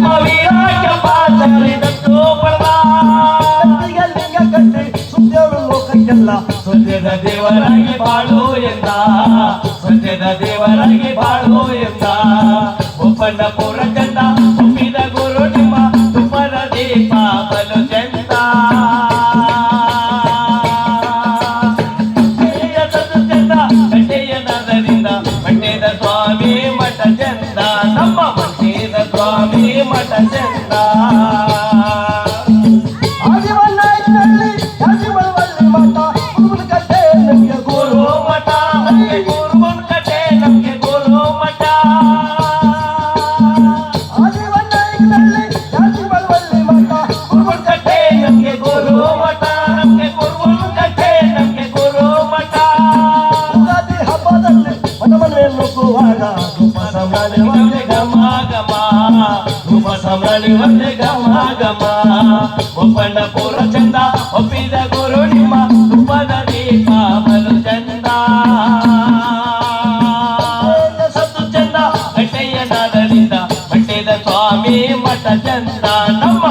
ನಮ್ಮ ವೀರಾಯ ಪಾತರಿದತ್ತು ಪಡೆದ ಕತ್ತಿಗೆ ಲಿಂಗ ಕಟ್ಟಿ ಸುತ್ತೇಳು ಲೋಕಕ್ಕೆಲ್ಲ ಸತ್ಯದ ದೇವರಾಗಿ ಬಾಳು ಎಂದ ಸತ್ಯದ ದೇವರಾಗಿ ಬಾಳು ಎಂದ ಒಪ್ಪಂದ ಪುರ ಚಂದ ಒಪ್ಪಿದ ಗುರು ನಿಮ್ಮ ತುಪ್ಪದ ದೀಪ ಬಲು ಚಂದ தந்தா ಧೂಪ ಸಂಭ್ರಮೆ ಒಂದೇ ಗಮ ಗಮ ಧೂಪ ಸಂಭ್ರಮಿ ಒಂದೇ ಗಮ ಗಮ ಒಪ್ಪಂಡ ಚಂದ ಒಪ್ಪಿದ ಗುರು ನಿಮ್ಮ ತುಪ್ಪದ ದೀಪ ಬಲು ಚಂದ ಸತ್ತು ಚಂದ ಗಟ್ಟೆಯ ನಾದರಿಂದ ಬಟ್ಟೆದ ಸ್ವಾಮಿ ಮಠ ಚಂದ ನಮ್ಮ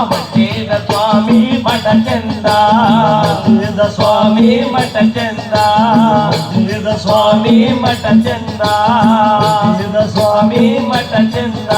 ಚಂದ ವೇದ ಸ್ವಾಮಿ ಮಠ ಚಂದ ವೇದ ಸ್ವಾಮಿ ಮಠ ಚಂದ ವೇದ ಸ್ವಾಮಿ ಸ್ವಾಮಿ ಮಠ ಚಂದ